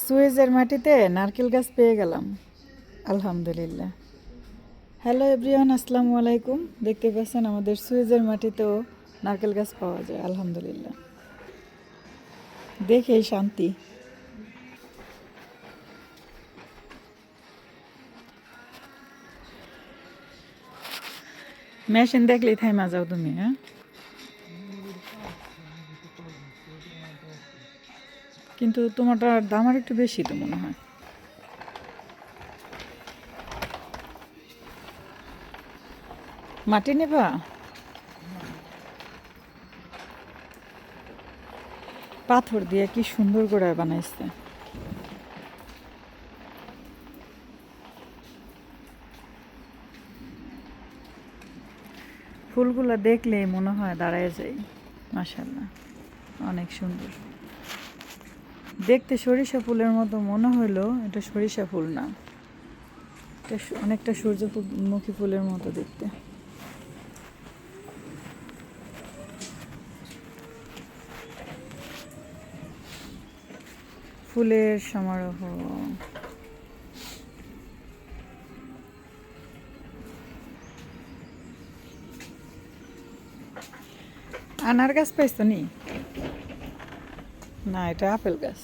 সুয়েজের মাটিতে নারকেল গাছ পেয়ে গেলাম। আলহামদুলিল্লাহ। হ্যালো এভরিওয়ান, আসসালামু আলাইকুম। দেখতে পাচ্ছেন আমাদের সুয়েজের মাটিতেও নারকেল গাছ পাওয়া যায়, আলহামদুলিল্লাহ। দেখেই শান্তি। মেশিন দেখলেই থাইমা যাও তুমি হ্যাঁ? কিন্তু তোমারটার দাম আর একটু বেশি তো মনে হয়। মাটি নেবা? পাথর দিয়ে কি সুন্দর করে বানাইছে। ফুলগুলো দেখলেই মনে হয় দাঁড়ায় যাই মাসাল্লাহ অনেক সুন্দর। দেখতে সরিষা ফুলের মতো মনে হলো এটা সরিষা ফুল না। এটা অনেকটা সূর্যমুখী ফুলের মতো দেখতে। ফুলের সমারোহ। আনার গাছ পাইছো নি? না, এটা আপেল গাছ।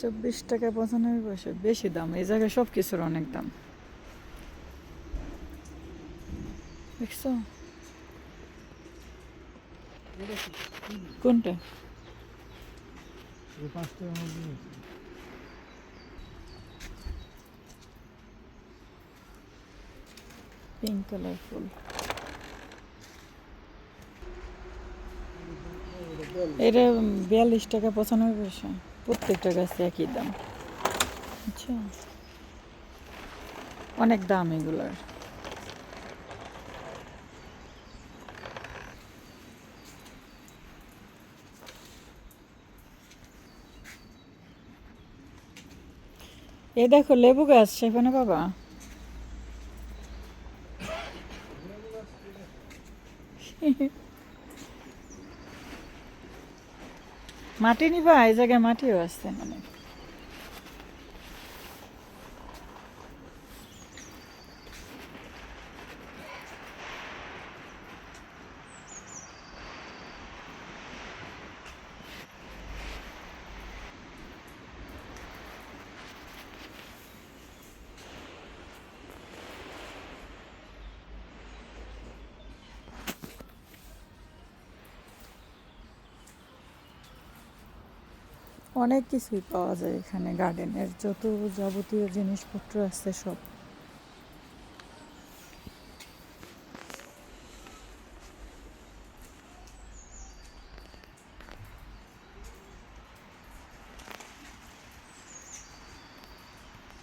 চব্বিশ টাকা পঁচানব্বই পয়সা, বেশি দাম। এই জায়গায় সব কিছুর অনেক দাম। দেখছ? কোনটা। পিঙ্ক কালার ফুল এটা বিয়াল্লিশ টাকা পঁচানব্বই পয়সা। প্রত্যেকটা গাছে একই দাম। আচ্ছা। অনেক দাম এগুলার। এই দেখো লেবু গাছ, সেখানে বাবা। মাটি নিবা এই জায়গায় মাটিও আছে মানে। অনেক কিছুই পাওয়া যায় এখানে গার্ডেনের যত যাবতীয় জিনিসপত্র আছে সব।